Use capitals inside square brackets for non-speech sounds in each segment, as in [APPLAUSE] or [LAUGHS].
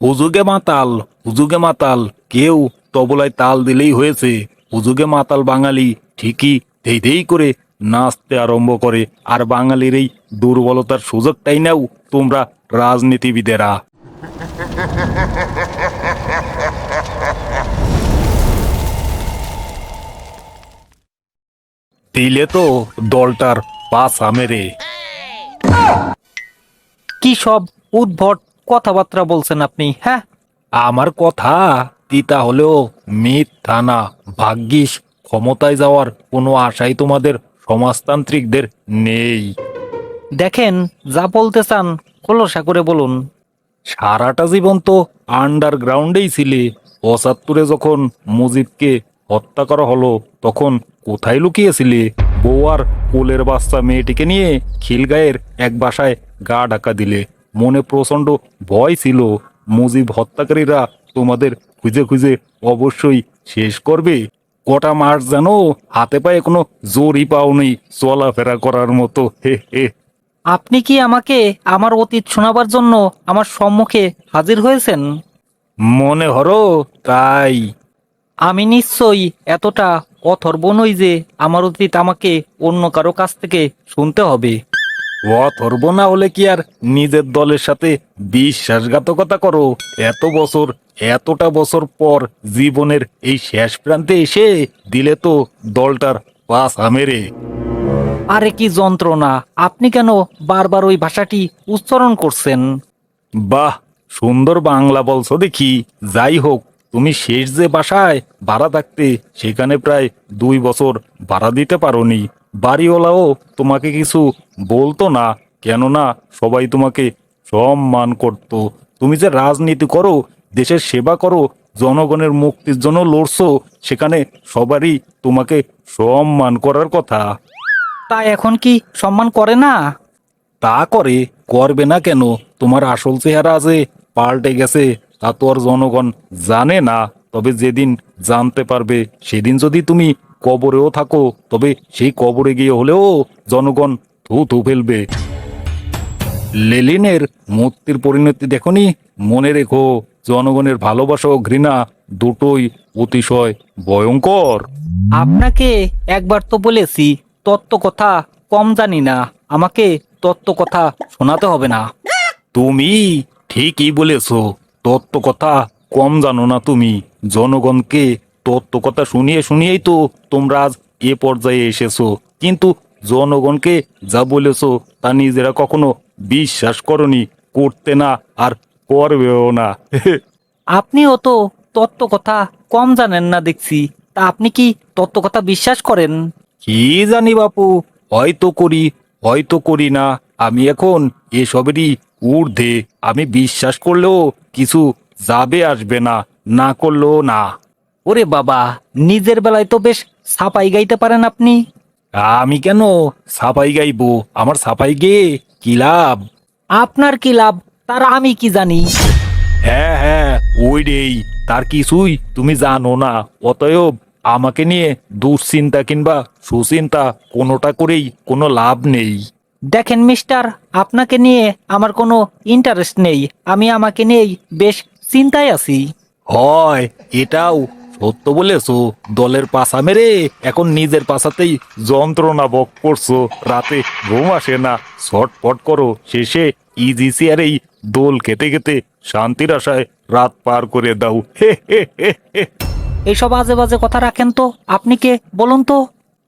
হুজুগে মাতাল হুজুগে মাতাল, কেউ তবলায় তাল দিলেই হয়েছে। হুজুগে মাতাল বাঙালি ঠিকই ধেই ধেই করে নাচতে আরম্ভ করে। আর বাঙালির এই দুর্বলতার সুযোগটাই নাও তোমরা রাজনীতিবিদেরা। দিলে তো দলটার পাস আমেরে কি সব উদ্ভট কথাবার্তা বলছেন আপনি হ্যাঁ? আমার কথা তিতা হলেও মিথ্যা না। ভাগ্যিস ক্ষমতায় যাওয়ার কোনো আশাই তোমাদের সমাজতান্ত্রিকদের নেই। দেখেন যা বলতে চান খোলসা করে বলুন। সারাটা জীবন তো আন্ডারগ্রাউন্ডেই ছিলে। পঁচাত্তরে যখন মুজিবকে হত্যা করা হলো তখন কোথায় লুকিয়েছিলে? বউ আর কোলের বাচ্চা মেয়েটিকে নিয়ে খিলগায়ের এক বাসায় গা ঢাকা দিলে। মনে প্রচণ্ড ভয় ছিল। মুজিব হত্যাকারীরা তোমাদের খুঁজে খুঁজে অবশ্যই শেষ করবে। কটা মাস যেন হাতে পায়ে কোনো জোরই পাওনি চলাফেরা করার মতো। হে হে। আপনি কি আমাকে আমার অতীত শোনাবার জন্য আমার সম্মুখে হাজির হয়েছেন? মনে হরো তাই। আমি নিশ্চয়ই এতটা অথর্ব নই যে আমার অতীত আমাকে অন্য কারও কাছ থেকে শুনতে হবে। অথর্ব না হলে কি আর নিজের দলের সাথে বিশ্বাসঘাতকতা করো? এত বছর এতটা বছর পর জীবনের এই শেষ প্রান্তে এসে দিলে তো দলটার পাস আমেরে আরে কি যন্ত্রণা আপনি কেন বারবার ওই ভাষাটি উচ্চারণ করছেন? বাহ সুন্দর বাংলা বলছো দেখি। যাই হোক তুমি শেষ যে বাসায় ভাড়া থাকতে সেখানে প্রায় দুই বছর ভাড়া দিতে পারোনি। বাড়িওয়ালাও তোমাকে কিছু বলতো না কেননা সবাই তোমাকে সম্মান করত। তুমি যে রাজনীতি করো দেশের সেবা করো জনগণের মুক্তির জন্য লড়ছো সেখানে সবারই তোমাকে সম্মান করার কথা। তা এখন কি সম্মান করে না? তা করে করবে না কেন? তোমার আসল চেহারা আছে পাল্টে গেছে তা তো আর জনগণ জানে না। তবে যেদিন জানতে পারবে সেদিন যদি তুমি কবরেও থাকো তবে সেই কবরে গিয়ে হলেও জনগণ থু থু ফেলবে। লেলিনের মূর্তির পরিণতি দেখনি? মনে রেখো জনগণের ভালোবাসা ও ঘৃণা দুটোই অতিশয় ভয়ঙ্কর। আপনাকে একবার তো বলেছি তত্ত্ব কথা কম জানি না আমাকে তত্ত্ব কথা শোনাতে হবে না। তুমি ঠিকই বলেছ তত্ত্ব কথা কম জানো না তুমি জনগণকে তত্ত্ব কথা শুনিয়ে শুনিয়েই তো তোমরা আজ এ পর্যায়ে এসেছ। কিন্তু জনগণকে যা বলেছ তা নিজেরা কখনো বিশ্বাস করনি করতে না আর করবেও না। [LAUGHS] আপনিও তো তত্ত্ব কথা কম জানেন না দেখছি। তা আপনি কি তত্ত্ব কথা বিশ্বাস করেন? কি জানি বাপু হয়তো করি হয়তো করি না। আমি এখন এসবেরই ঊর্ধ্বে। আমি বিশ্বাস করলেও কিছু যাবে আসবে না না করলেও না। ওরে বাবা নিজের বেলায় তো বেশ সাপাই গাইতে পারেন আপনি। আমি কেন সাফাই গাইবো? আমার সাফাই গেয়ে কি লাভ? আপনার কি লাভ? তার আমি কি জানি? হ্যাঁ হ্যাঁ ওই রেই তার কিছুই তুমি জানো না। অতএব আমাকে নিয়ে দুশ্চিন্তা কিংবা সুচিন্তা কোনোটা করেই কোনো লাভ নেই। দেখেন মিস্টার আপনাকে নিয়ে আমার কোনো ইন্টারেস্ট নেই। আমি আমাকে নিয়েই বেশ চিন্তায় আছি। হয় এটাও সত্য বলেছ দলের পাশা মেরে এখন নিজের পাশাতেই যন্ত্রণা বক করছ। রাতে ঘুম আসে না ছটপট করো। শেষে ইজি চেয়ারেই দোল খেতে খেতে শান্তির আশায় রাত পার করে দাও। হে হে হে হে। এইসব আজে বাজে কথা রাখেন তো আপনি কে? বলুন তো।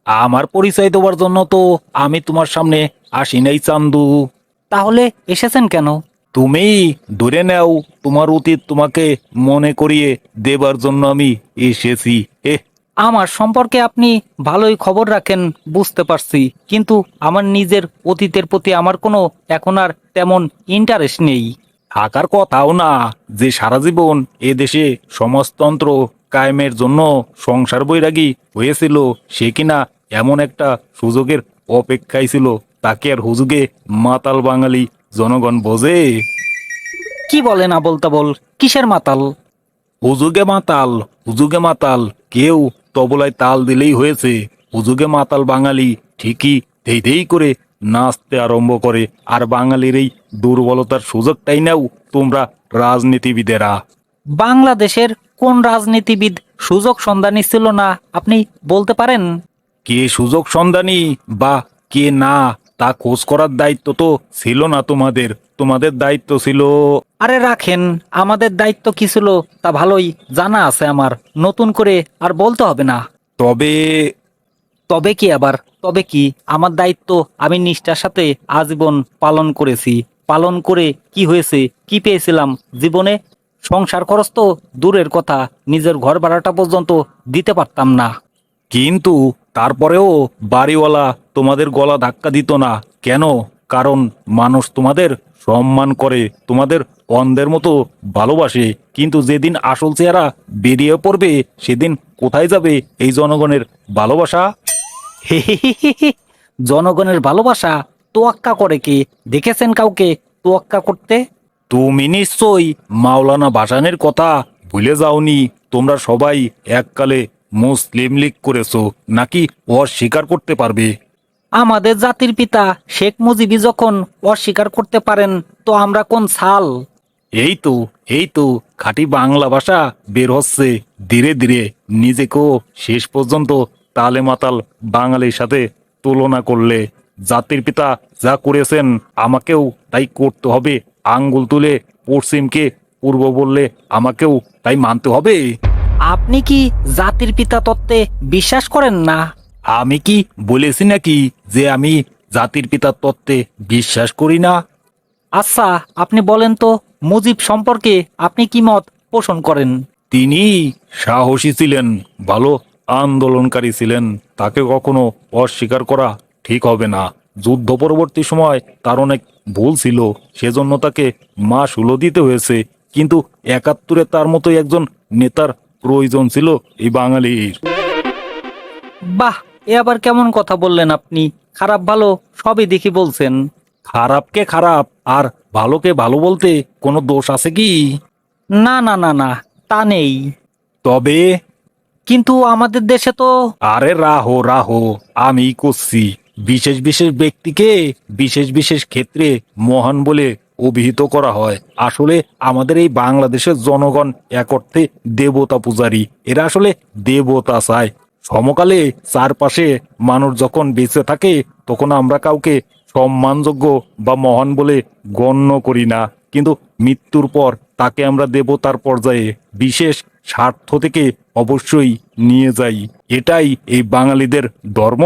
আমার পরিচয় দেওয়ার জন্য তো আমি তোমার সামনে আসি নাই চান্দু। তাহলে এসেছেন কেন? তুমি ধরে নাও তোমার অতীত তোমাকে মনে করিয়ে দেবার জন্য আমি এসেছি। হে আমার সম্পর্কে আপনি ভালোই খবর রাখেন বুঝতে পারছি। কিন্তু আমার নিজের অতীতের প্রতি আমার কোনো এখন আর তেমন ইন্টারেস্ট নেই। থাকার কথাও না যে সারা জীবন এ দেশে সমাজতন্ত্র কায়েমের জন্য সংসার বৈরাগী হয়েছিল সে কিনা এমন একটা সুযোগের অপেক্ষায় ছিল তাকে আর হুজুগে মাতাল বাঙালি জনগণ বোঝে। কি বলে না বলতে বল? কিসের মাতাল? হুজুগে মাতাল হুজুগে মাতাল কেউ তবলায় তাল দিলেই হয়েছে। হুজুগে মাতাল বাঙালি ঠিকই ধেই ধেই করে নাচতে আরম্ভ করে। আর বাঙালির এই দুর্বলতার সুযোগটাই নাও তোমরা রাজনীতিবিদেরা। বাংলাদেশের কোন রাজনীতিবিদ সুযোগ সন্ধানী ছিল না আপনি বলতে পারেন? কে সুযোগ সন্ধানী বা কে না তা খোঁজ করার দায়িত্ব তো ছিল না তোমাদের। তোমাদের দায়িত্ব ছিল। আরে রাখেন আমাদের দায়িত্ব কি ছিল তা ভালোই জানা আছে আমার। নতুন করে আর বলতে হবে না। তবে তবে কি আবার? তবে কি? আমার দায়িত্ব আমি নিষ্ঠার সাথে আজীবন পালন করেছি। পালন করে কি হয়েছে কি পেয়েছিলাম? জীবনে সংসার খরচ তো দূরের কথা। নিজের ঘর ভাড়াটা পর্যন্ত দিতে পারতাম না। কিন্তু তারপরেও বাড়িওয়ালা তোমাদের গলা ধাক্কা দিত না। কেন? কারণ মানুষ তোমাদের সম্মান করে তোমাদের অন্ধের মতো ভালোবাসে। কিন্তু যেদিন আসল চেহারা বেরিয়ে পড়বে সেদিন কোথায় যাবে এই জনগণের ভালোবাসা? জনগণের ভালোবাসা তোয়াক্কা করে কে? দেখেছেন কাউকে তোয়াক্কা করতে? তুমি নিশ্চয়ই মাওলানা ভাসানের কথা ভুলে যাওনি। তোমরা সবাই এককালে মুসলিম লীগ করেছ নাকি অস্বীকার করতে পারবে? আমাদের জাতির পিতা শেখ মুজিবি যখন অস্বীকার করতে পারেন তো আমরা কোন সাল এই তো এই তো খাঁটি বাংলা ভাষা বের হচ্ছে। ধীরে ধীরে নিজেকেও শেষ পর্যন্ত তালে মাতাল বাঙালির সাথে তুলনা করলে জাতির পিতা যা করেছেন আমাকেও তাই করতে হবে। আঙ্গুল তুলে পশ্চিমকে পূর্ব বললে আমাকেও তাই মানতে হবে। আপনি কি জাতির পিতা তত্ত্বে বিশ্বাস করেন না? আমি কি বলেছি নাকি যে আমি জাতির পিতার তত্ত্বে বিশ্বাস করি না? আচ্ছা আপনি বলেন তো মুজিব সম্পর্কে আপনি কি মত পোষণ করেন? তিনি সাহসী ছিলেন ভালো আন্দোলনকারী ছিলেন। তাকে কখনো অস্বীকার করা ঠিক হবে না। যুদ্ধ পরবর্তী সময় তার অনেক ভুল ছিল সেজন্য তাকে মা শুলো দিতে হয়েছে। কিন্তু একাত্তরে তার মতো একজন নেতার প্রয়োজন ছিল এই বাঙালির। বাহ এ আবার কেমন কথা বললেন আপনি? খারাপ ভালো সবই দেখি বলছেন। খারাপকে খারাপ আর ভালোকে ভালো বলতে কোনো দোষ আছে কি? না না না না তা নেই। তবে? কিন্তু আমাদের দেশে তো আরে রাহো রাহো আমি করছি। বিশেষ বিশেষ ব্যক্তিকে বিশেষ বিশেষ ক্ষেত্রে মহান বলে অভিহিত করা হয়। আসলে আমাদের এই বাংলাদেশের জনগণ এক অর্থে দেবতা পূজারী। এরা আসলে দেবতা চায়। সমকালে চারপাশে মানুষ যখন বেঁচে থাকে, তখন আমরা কাউকে সম্মানযোগ্য বা মহান বলে গণ্য করি না। কিন্তু মৃত্যুর পর তাকে আমরা দেবতার পর্যায়ে বিশেষ স্বার্থ থেকে অবশ্যই নিয়ে যাই। এটাই এই বাঙালিদের ধর্ম।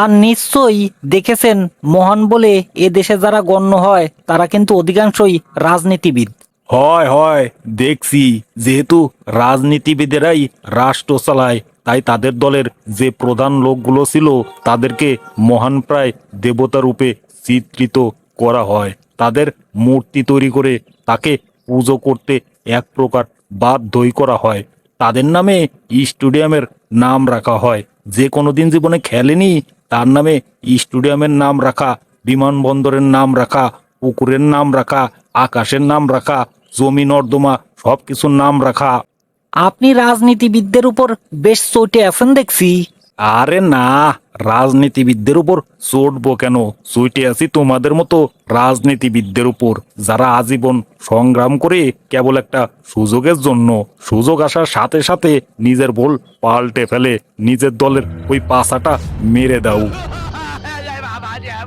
আর নিশ্চয়ই দেখেছেন মহান বলে এ দেশে যারা গণ্য হয়, তারা কিন্তু অধিকাংশই রাজনীতিবিদ। হয় হয়, দেখছি। যেহেতু রাজনীতিবিদেরাই রাষ্ট্র চালায়, তাই তাদের দলের যে প্রধান লোকগুলো ছিল, তাদেরকে মহান প্রায় দেবতা রূপে চিত্রিত করা হয়। তাদের মূর্তি তৈরি করে তাকে পুজো করতে এক প্রকার বাধ্যই করা হয়। তাদের নামে স্টেডিয়ামের নাম রাখা হয়। যে কোনোদিন জীবনে খেলেনি তার নামে স্টেডিয়ামের নাম রাখা, বিমানবন্দরের নাম রাখা, পুকুরের নাম রাখা, আকাশের নাম রাখা, জমি নর্দমা সব কিছুর নাম রাখা। আপনি রাজনীতিবিদদের উপর বেশ চটে আছেন দেখছি। আরে না রাজনীতিবিদদের উপর চটবো কেন? চুইটে আছি তোমাদের মতো রাজনীতিবিদদের উপর যারা আজীবন সংগ্রাম করে কেবল একটা সুযোগের জন্য সুযোগ আসার সাথে সাথে নিজের বল পাল্টে ফেলে নিজের দলের ওই পাশাটা মেরে দাও।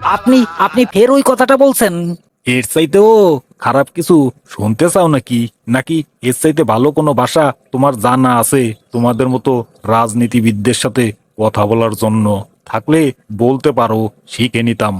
আপনি আপনি ফের ওই কথাটা বলছেন? এর চাইতেও খারাপ কিছু শুনতে চাও নাকি? নাকি এর চাইতে ভালো কোনো ভাষা তোমার জানা আছে? তোমাদের মতো রাজনীতিবিদদের সাথে কথা বলার জন্য থাকলে বলতে পারো শিখে নিতাম।